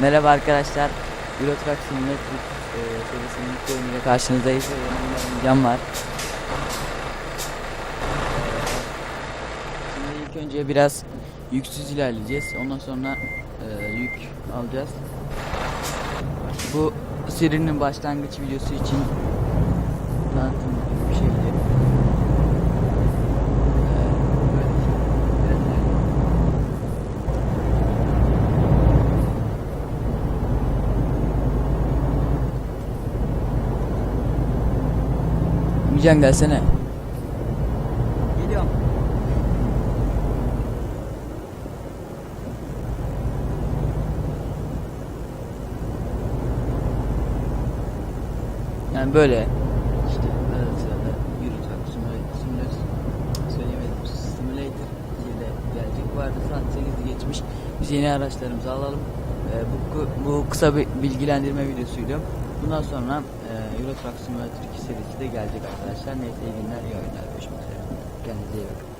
Merhaba arkadaşlar. Euro Truck Simulator e, serisinin ilk bölümüyle karşınızdayız. Can var. Şimdi ilk önce biraz yüksüz ilerleyeceğiz. Ondan sonra e, yük alacağız. Bu serinin başlangıç videosu için tanıtım gibi bir şeydi. E, böyle biraz ilerleyelim. Mican gelsene. Geliyorum. Yani böyle işte sırada yürütmek, simülator, söyleyemedim, simulator ile gelecek. Arada saat 8'i geçmiş. Biz yeni araçlarımızı alalım. Ee, bu, bu kısa bir bilgilendirme videosuydu. Bundan sonra e, Euro Truck Simulator 2 serisi de gelecek arkadaşlar. Neyse iyi günler, iyi. Görüşmek üzere. Kendinize iyi bakın.